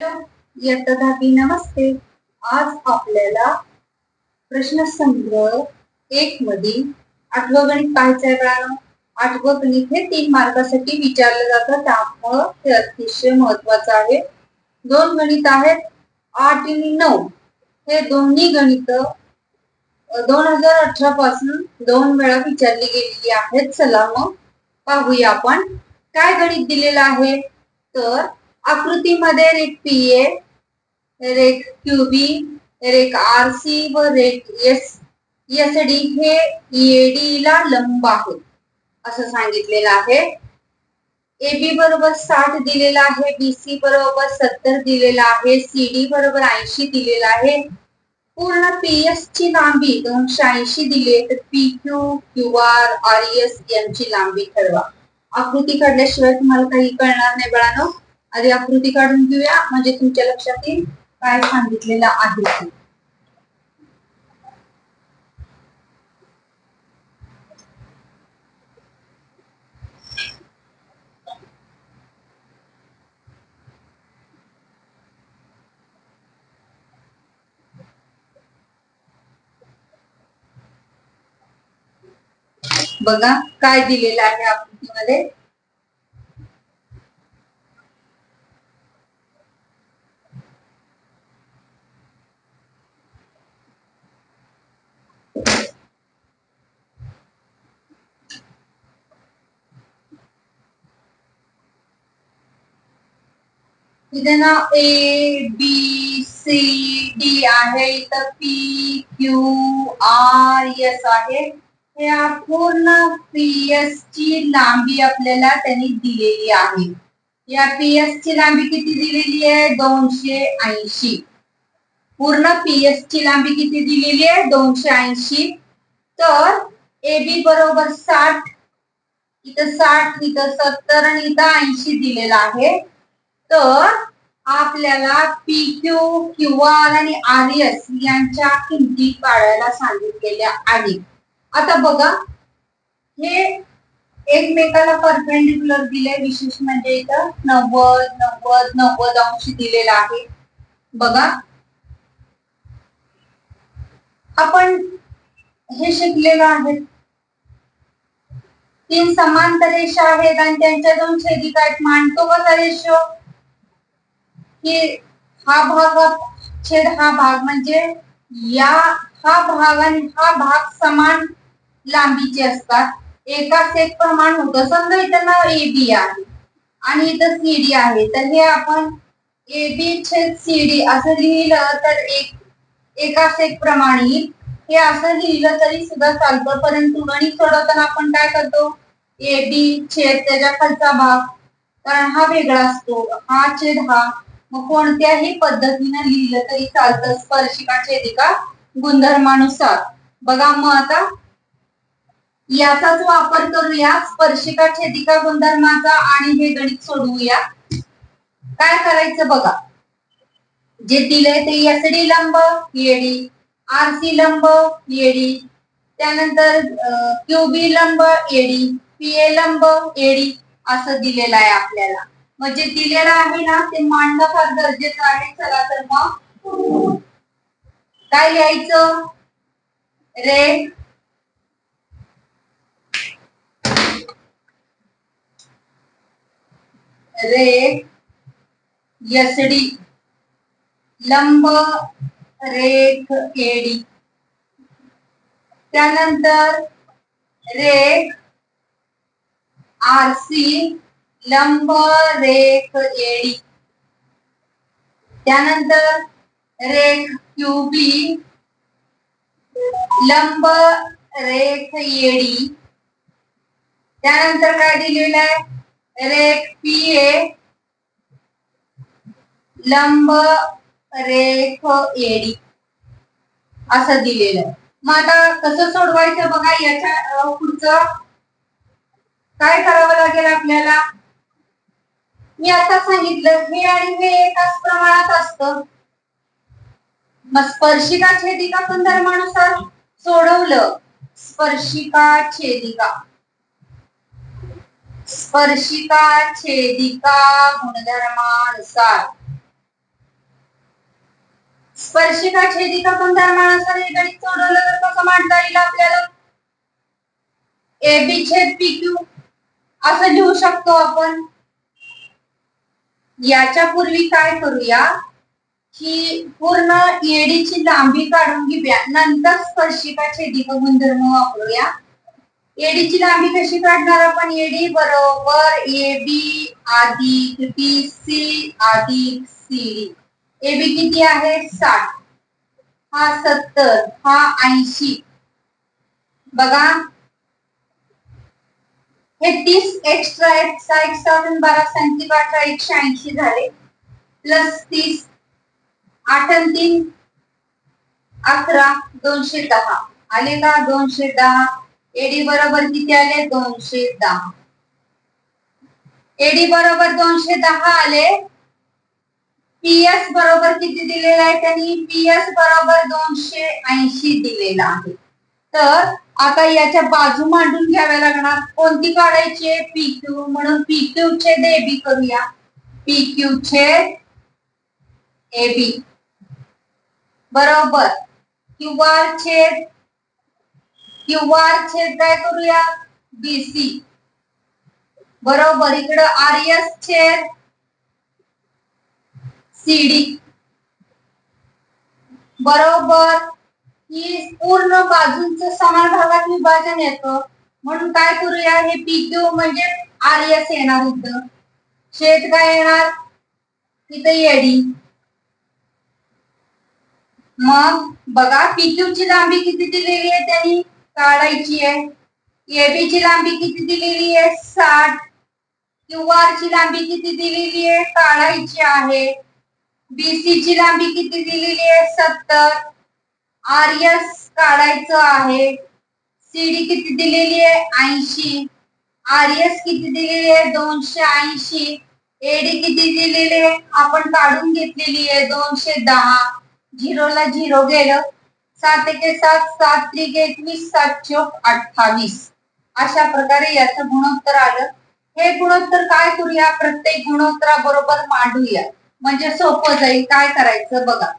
इयत्ता नमस्ते. आज आपल्याला प्रश्नसंग्रह एक मधील आठवं गणित पाहायचंय बाळांनो आठवं गणित हे तीन मार्गासाठी विचारलं जातं त्यामुळं ते अतिशय महत्वाचं आहे. दोन गणित आहेत आठ आणि नऊ. हे दोन्ही गणित दोन हजार अठरा पासून दोन वेळा विचारली गेलेली आहेत. चला मग पाहूया आपण. काय गणित दिलेलं आहे? तर आकृतीमध्ये रेट पी ए रेख क्यूबी रेक आर सी व रेख एस एस डी हे ईएडी ला लंब आहे असं सांगितलेलं आहे. ए बी बरोबर साठ दिलेला आहे बी सी बरोबर सत्तर दिलेला आहे सी डी बरोबर ऐंशी दिलेला आहे. पूर्ण पी एस ची लांबी दोनशे ऐंशी दिली तर P Q Q R R S यांची लांबी ठरवा. आकृती काढल्याशिवाय तुम्हाला काही कळणार नाही बाळांनो. आधी आकृती काढून घेऊया म्हणजे तुमच्या लक्षात येईल काय सांगितलेलं आहे ते. बघा काय दिलेलं आहे आकृतीमध्ये इथे ना ए बी सी डी आहे. इथं पी क्यू आर एस आहे. या पूर्ण पी एस ची लांबी आपल्याला त्यांनी दिलेली आहे. या पी एस ची लांबी किती दिलेली आहे? दोनशे ऐंशी. पूर्ण पी एस ची लांबी किती दिलेली आहे? दोनशे ऐंशी. तर ए बी बरोबर साठ. इथं साठ इथं सत्तर आणि इथं ऐंशी दिलेलं आहे. तर आपल्याला पी क्यू क्यू आर आणि आर एस यांच्या किमती काढायला सांगितलेल्या आहेत. आता बघा हे एकमेकाला परपेंडिक्युलर दिले विशेष म्हणजे इथं नव्वद नव्वद नव्वद अंश दिलेला आहे. बघा. आपण हे शिकलेलं आहे. तीन समांतर रेषा आहेत आणि त्यांच्या दोन छेदिका आहेत. मांडतो कसा रेशो की हा भाग छेद हा भाग म्हणजे या हा भाग आणि हा भाग समान लांबीचे असतात. एकाच एक प्रमाण होतं. समजा इथं नाव ए बी आहे आणि इथं सी डी आहे. तर हे आपण ए बी छेद सी डी असं लिहिलं तर एक एकाच एक प्रमाण येईल हे असं लिहिलं तरी सुद्धा चालतं. परंतु गणित सोडवताना आपण काय करतो? ए बी छेद त्याच्या खालचा भाग. कारण हा वेगळा असतो. हा छेद हा मग कोणत्याही पद्धतीने लिहिलं तरी चालतं. स्पर्शिका छेदिका गुणधर्मानुसार. बघा मग आता याचाच वापर करूया. स्पर्शिका छेदिका गुणधर्माचा आणि हे गणित सोडवूया. काय करायचं बघा. जे दिलंय ते एसडी लंब येडी आरसी लंब येडी त्यानंतर क्यूबी लंब एडी पीए लंब एडी असं दिलेलं आहे आपल्याला. म्हणजे दिलेलं आहे ना ते मांडणं फार गरजेचं आहे. चला तर मग. काय लिहायचं? रे. रे. यसडी. लंब रेख एडी त्यानंतर रेख आरसी. लंब रेख एडी त्यानंतर रेख क्यूबी लंब रेख एडी त्यानंतर काय दिलेलं आहे? रेख पी ए लंब रेख एडी असं दिलेलं आहे. मग आता कसं सोडवायचं बघा याच्या पुढचं. काय करावं लागेल आपल्याला? मी आता सांगितलं हे आणि हे एकाच प्रमाणात असतं. मग स्पर्शिका छेदिका गुणधर्मानुसार सोडवलं. स्पर्शिका छेदिका. स्पर्शिका छेदिका गुणधर्मानुसार स्पर्शिका छेदिका गुणधर्मानुसार हे गणित सोडवलं तर कसं मांडता येईल आपल्याला? ए बी छेद पी क्यू असं लिहू शकतो आपण. याच्या पूर्वी काय करूया की पूर्ण एडीची लांबी काढून घेऊया. नंतर स्पर्शिका छेदिक गुणधर्म वापरूया. एडीची लांबी कशी काढणार आपण? एडी बरोबर ए बी अधिक बी सी अधिक सी. ए बी किती आहे? साठ. हा सत्तर. हा ऐंशी. बघा. हे तीस एक्स्ट्रा आहेत. एक बारा सांगती अठरा एकशे ऐंशी झाले. प्लस तीस आठ आणि तीन अकरा दोनशे दहा. आले का? दोनशे दहा. एडी बरोबर किती आले? दोनशे दहा. एडी बरोबर दोनशे दहा आले. पीएस बरोबर किती दिलेला आहे त्यांनी? पीएस बरोबर दोनशे ऐंशी दिलेला आहे. तर आता याच्या बाजू मांडून घ्याव्या लागणार. कोणती काढायची आहे? पी क्यू म्हणून पी क्यू छेद ए बी करूया. पी क्यू छेद ए बी बरोबर. क्यू आर छेद क्यू आर छेद काय करूया? बीसी बरोबर. इकडं आर एस छेद सीडी बरोबर. की पूर्ण बाजूंचं समान भागात विभाजन येतं. म्हणून काय करूया हे पी क्यू म्हणजे आर एस येणार इथं. शेत काय येणार? इथं एडी मग बघा पी क्यू ची लांबी किती दिलेली आहे त्यांनी? काढायची आहे. एबी ची लांबी किती दिलेली आहे? साठ. क्यू आर ची लांबी किती दिलेली आहे? काढायची आहे. बीसी ची लांबी किती दिलेली आहे? सत्तर. आर एस काढायचं आहे. सीडी किती दिलेली आहे? ऐंशी. आर एस किती दिलेली आहे? दोनशे ऐंशी. एडी किती दिलेली आहे? आपण काढून घेतलेली आहे दोनशे दहा. झिरोला झिरो गेलं. सात एके सात सात त्रिक एकवीस सात चौक अठ्ठावीस. अशा प्रकारे याचं गुणोत्तर आलं. हे गुणोत्तर काय करूया? प्रत्येक गुणोत्तराबरोबर मांडूया. म्हणजे सोपं जाईल. काय करायचं बघा.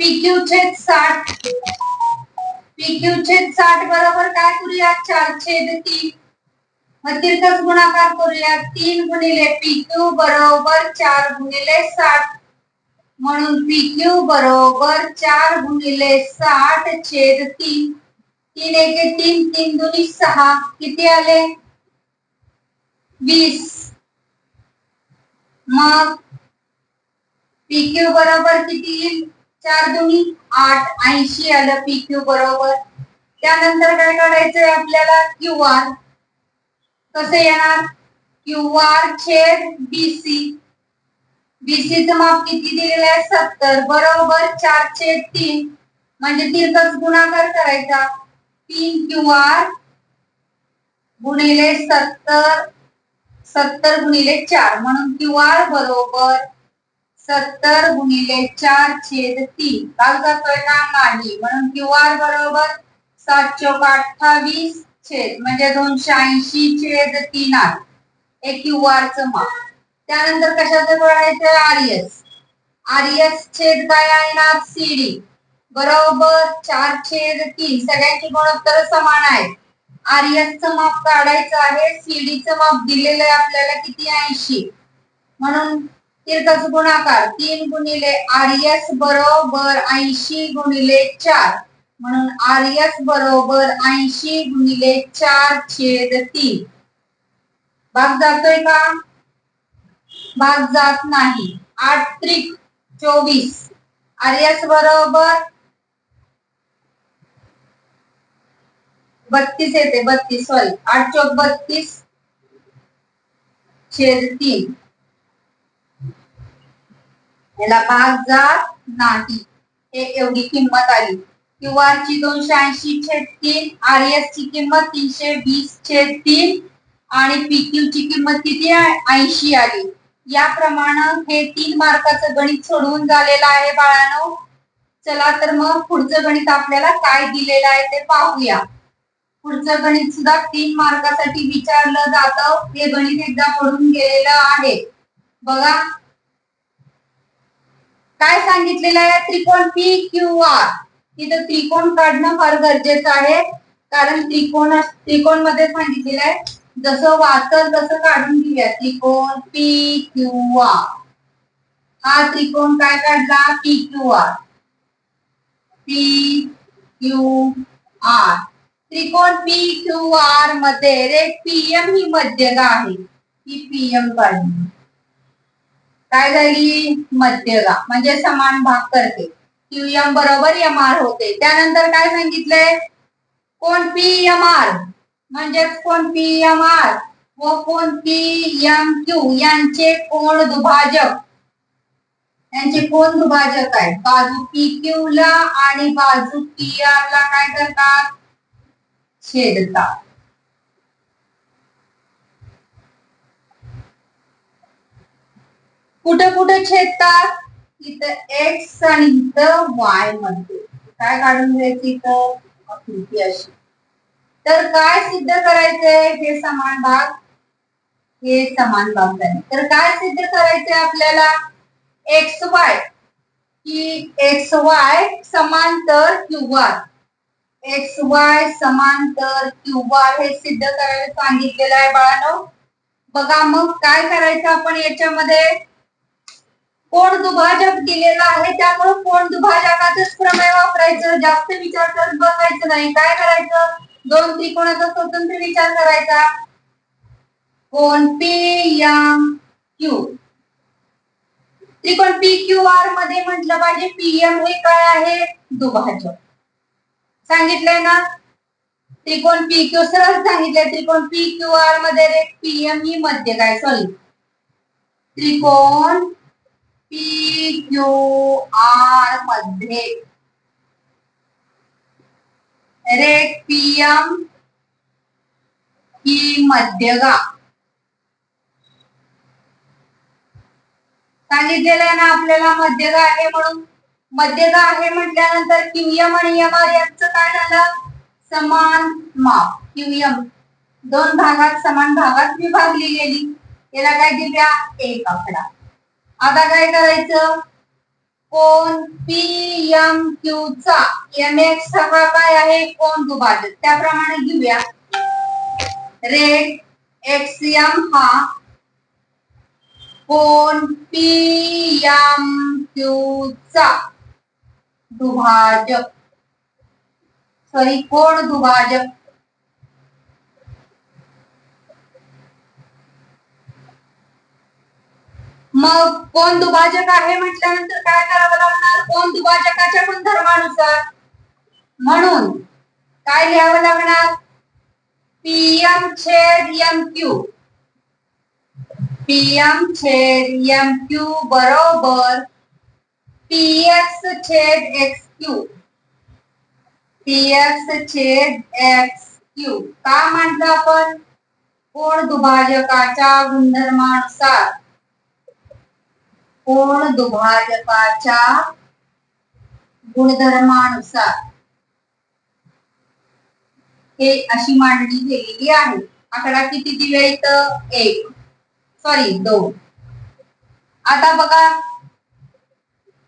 पीक्यू छेद साठ. पीक्यू छेद साठ बरोबर काय करूया चार छेद तीन. मग तिरकस गुणाकार करूया तीन गुणिले पीक्यू बरोबर चार गुणिले साठ. म्हणून पीक्यू बरोबर चार गुणिले साठ छेद तीन. तीन एके तीन तीन दोन्ही सहा. किती आले? वीस. मग पीक्यू बरोबर किती येईल? चार दोन्ही आठ ऐंशी आलं पी क्यू बरोबर. त्यानंतर काय काढायचंय आपल्याला? क्यू आर कसे येणार? क्यू आर छेद बीसी बीसीचं माप किती दिलेलं आहे? सत्तर. बरोबर चार छेद तीन. म्हणजे तीर्थच गुणाकार करायचा. तीन क्यू आर गुणिले सत्तर. सत्तर गुणिले चार. म्हणून क्यू आर बरोबर सत्तर गुणिले चार छेद तीन. भाग जातोय नाही म्हणून क्यू आर बरोबर सात अठ्ठावीस छेद म्हणजे दोनशे ऐंशी छेद तीन आर हे क्यू आर च माप. त्यानंतर कशाचं बघायचं आर्यस आर्यस छेद काय येणार सीडी बरोबर चार छेद तीन. सगळ्यांची गुणोत्तर समान आहेत. आर च माप काढायचं आहे. सीडीचं च माप दिलेलं आहे आपल्याला किती? ऐंशी. म्हणून तिरकस गुणाकार तीन गुणिले आर एस बरोबर ऐंशी गुणिले चार. म्हणून आर एस बरोबर ऐंशी गुणिले चार छेद तीन. भाग जातोय का? भाग जात नाही. आठ त्रिक चोवीस. आर एस बरोबर बत्तीस येते बत्तीस सॉरी आठ चौक बत्तीस छेद तीन. याला भाग जात नाही. हे एवढी किंमत आली. क्यूआर ची दोनशे ऐंशी छेद तीन आर एस ची किंमत तीनशे वीस छेद तीन आणि पीक्यू ची किंमत किती ऐंशी आली. याप्रमाणे हे तीन मार्काचं गणित सोडवून झालेलं आहे बाळानो. चला तर मग पुढचं गणित आपल्याला काय दिलेलं आहे ते पाहूया. पुढचं गणित सुद्धा तीन मार्कासाठी विचारलं जातं. हे गणित एकदा पडून गेलेलं आहे. बघा. काय सांगितलेलं आहे? त्रिकोण पी क्यू आर तिथं त्रिकोण काढणं फार गरजेचं आहे. कारण त्रिकोण त्रिकोणमध्ये सांगितलेलं आहे जसं वाचल तसं काढून घेऊया. त्रिकोण पी क्यू आर हा त्रिकोण काय काढला? P Q R P Q R त्रिकोण पी क्यू आरमध्ये रे पीएम ही मध्यगा आहे. ही पीएम काढली. काय झाली? मध्यगा म्हणजे समान भाग करते. क्यूएम बरोबर एम आर होते. त्यानंतर काय सांगितलंय? कोण पी एम आर म्हणजेच कोण पी एम आर व कोण पी एम क्यू यांचे कोण दुभाजक? यांचे कोण दुभाजक आहे? बाजू पी क्यू ला आणि बाजू पी आर ला काय करतात? छेदतात. कुठं कुठं छेदतात? इथं एक्स आणि इथं वायमध्ये. काय काढून घ्यायचं इथं? आकृती अशी. तर काय सिद्ध करायचंय? हे समान भाग. हे समान भाग झाले तर काय सिद्ध करायचंय आपल्याला? एक्स वाय की एक्स वाय समांतर क्यू आर एक्स वाय समांतर क्यू आर हे सिद्ध करायला सांगितलेलं आहे बाळानो. बघा मग काय करायचं आपण याच्यामध्ये? कोण दुभाजक दिलेला आहे त्यामुळे कोण दुभाजकाचंच प्रमेय वापरायचं? जास्त विचार करत बघायचं नाही. काय करायचं? दोन त्रिकोणाचा स्वतंत्र विचार करायचा. कोण पी एम क्यू त्रिकोण पी क्यू आरमध्ये म्हटलं पाहिजे पीएम हे काय आहे? दुभाजक. सांगितलंय ना? त्रिकोण पी क्यू सरळ सांगितलंय. त्रिकोण पी क्यू आरमध्ये पीएम ही मध्य काय? सॉरी त्रिकोण क्यू आरमध्ये. रेख पीएम ही मध्यगा. सांगितलेलं आहे ना आपल्याला मध्यगा आहे म्हणून? मध्यगा आहे म्हटल्यानंतर क्यूएम आणि एम आर यांचं काय झालं? समान माप. क्यूएम दोन भागात समान भागात विभागली गेली. याला काय दिल्या? एक आकडा. आता काय करायचं? कोण पी एम क्यू चा? एम एक्स हा काय आहे? कोण दुभाजक त्याप्रमाणे घेऊया. रेट एक्स एम हा कोण पी एम क्यू चा? दुभाजक. सॉरी कोण दुभाजक? मग कोण दुभाजक आहे म्हटल्यानंतर काय करावं लागणार? कोण दुभाजकाच्या गुणधर्मानुसार म्हणून काय लिहावं लागणार? पीएम छेद एम क्यू. पीएम छेद एम क्यू बरोबर पीएक्स छेद एक्स क्यू. पीएक्स छेद एक्स क्यू. का म्हटलं आपण? कोण दुभाजकाच्या गुणधर्मानुसार? कोण दुभाजकाच्या गुणधर्मानुसार. हे अशी मांडणी केलेली आहे. आकडा किती दिले इथं? एक. सॉरी दोन. आता बघा.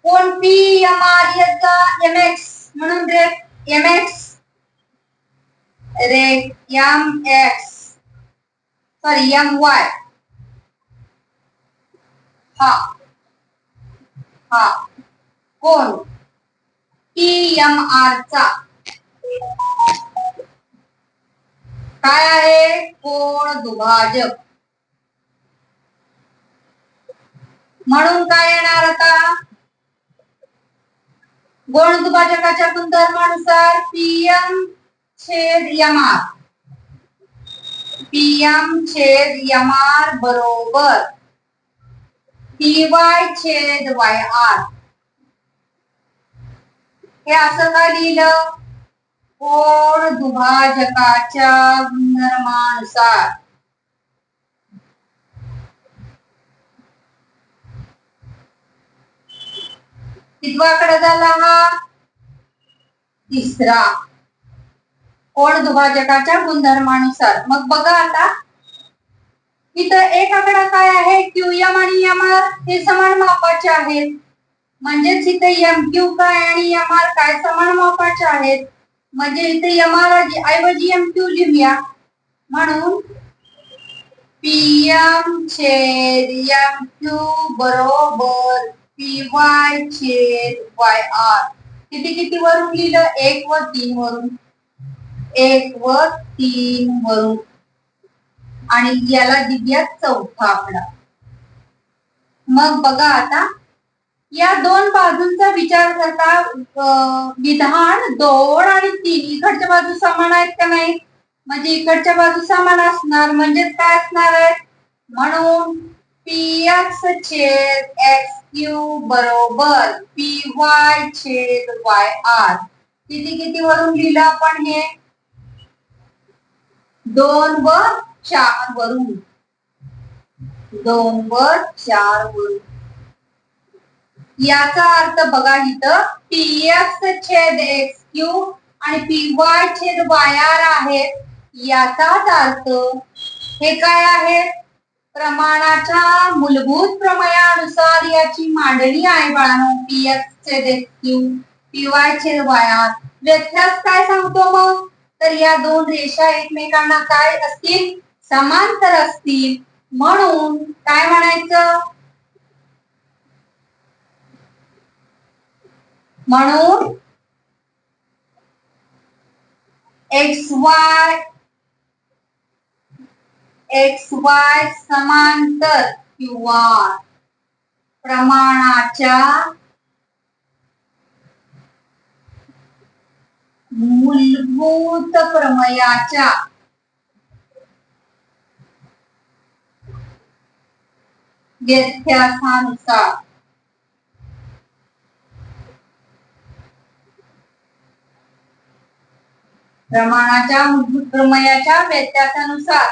कोण पी एम आर याचा एम एक्स म्हणून रे? एम एक्स रे M X sorry M Y हा. हा. कोण? पी एम आर चा. काय आहे? कोण दुभाजक? म्हणून काय येणार आता? कोण दुभाजकाच्या गुणधर्मानुसार? पीएम छेद एम आर. पीएम छेद एम आर बरोबर. टी वाय छेद वाय आर हे असं का लिहिलं? कोण दुभाजकाच्या गुणधर्मानुसार कितवाकडे झाला हा तिसरा. कोण दुभाजकाच्या गुणधर्मानुसार. मग बघा आता इथं एक आकडा काय आहे? क्यू एम आणि एम आर हे समान मापाचे आहेत. म्हणजेच इथे एम क्यू काय आणि एम आर काय समान मापाचे आहेत? म्हणजे इथे एम आर ऐवजी एम क्यू लिहूया. म्हणून पी एम छेद एम क्यू बरोबर पी वाय छेद वाय आर किती किती वरून लिहिलं? एक व तीन वरून. एक व तीन वरून. आणि याला दिव्या चौथा आकडा मग बघा आता या दोन बाजूंचा विचार करता विधान दोन आणि तीन इकडच्या बाजू समान आहेत का नाही? म्हणजे इकडच्या बाजू समान असणार म्हणजेच काय असणार आहे? म्हणून पी एक्स छेद एक्स क्यू बरोबर पी वाय छेद वाय आर किती किती वरून लिहिलं आपण हे? दोन व चार वरून दोन वर चार वरून याचा अर्थ बघा इथं पी एक्स छेद एक्स क्यू आणि पी वाय छेद वाय आर आहे. याचाच अर्थ हे काय आहे? प्रमाणाच्या मूलभूत प्रमेयानुसार याची मांडणी आहे बाळांनो पी एक्स छेद एक्स क्यू पी वाय छेद वाय आर व्यत्यास काय सांगतो मग? तर या दोन रेषा एकमेकांना काय असतील? समांतर असतील म्हणून काय म्हणायचं? म्हणून एक्स वाय एक्स वाय समांतर किंवा प्रमाणाच्या मूलभूत प्रमयाच्या व्यत्यासानुसार प्रमाणाच्या मूलभूत प्रमेयाच्या व्यत्यासानुसार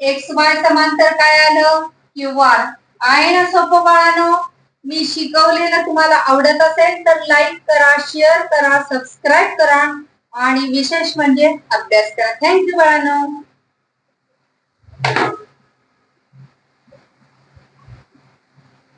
एक्स वाय समांतर काय आलं किंवा आहे ना सोपं बाळानो मी शिकवलेलं तुम्हाला आवडत असेल तर लाईक करा शेअर करा सबस्क्राईब करा आणि विशेष म्हणजे अभ्यास करा थँक्यू बाळानो